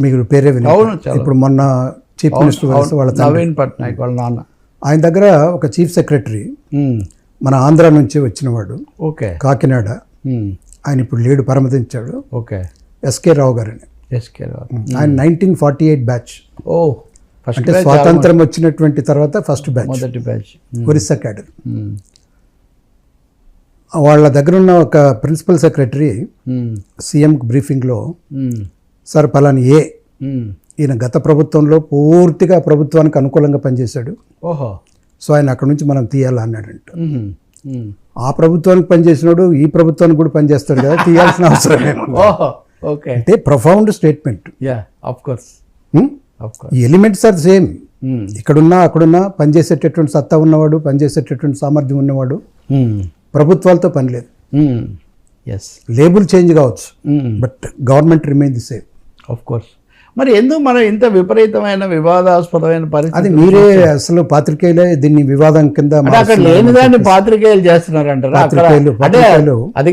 మీకు పేరే విని అవును. ఇప్పుడు మొన్న చీఫ్ మినిస్టర్ వాళ్ళ. నవీన్ పట్నాయక్ వాళ్ళ నాన్న. ఆయన దగ్గర ఒక చీఫ్ సెక్రటరీ. మన ఆంధ్ర నుంచి వచ్చినవాడు. ఓకే. కాకినాడ. ఆయన ఇప్పుడు లేడు పరమతించాడు. ఓకే. ఎస్కే రావు గారని. ఎస్కే రావు. ఆయన నైన్టీన్ ఫార్టీ ఎయిట్ బ్యాచ్. ఓ ఫస్ట్ అంటే స్వాతంత్రం వచ్చినటువంటి తర్వాత ఫస్ట్ బ్యాచ్. మొదటి బ్యాచ్. ఒరిస్సా క్యాడర్. వాళ్ళ దగ్గర ఉన్న ఒక ప్రిన్సిపల్ సెక్రటరీ. సీఎం బ్రీఫింగ్లో. సార్ పలాని ఏ. ఈయన గత ప్రభుత్వంలో పూర్తిగా ప్రభుత్వానికి అనుకూలంగా పనిచేశాడు. ఓహో. సో ఆయన అక్కడ నుంచి మనం తీయాలా అన్నాడంట ఉమ్. ఉమ్. ఆ ప్రభుత్వానికి పనిచేసినాడు ఈ ప్రభుత్వానికి కూడా పనిచేస్తాడు కదా తీయాల్సిన అవసరం ఓకే. అంటే ప్రొఫౌండ్ స్టేట్మెంట్. కోర్స్ కోర్స్ ఈ ఎలిమెంట్స్ ఆర్ సేమ్. ఇక్కడున్నా అక్కడున్నా పనిచేసేటటువంటి సత్తా ఉన్నవాడు పనిచేసేటటువంటి సామర్థ్యం ఉన్నవాడు ప్రభుత్వాలతో పని లేదు. లేబుల్ చేంజ్ కావచ్చు. But government remain the same of course మరి ఎందుకు మనం ఇంత విపరీతమైన వివాదాస్పదమైన పరిస్థితి అది మీరే అసలు పాత్రికేయులే దీన్ని వివాదం కింద అక్కడ లేని దాన్ని పాత్రికేయులు చేస్తున్నారంటారా? అక్కడ అంటే అది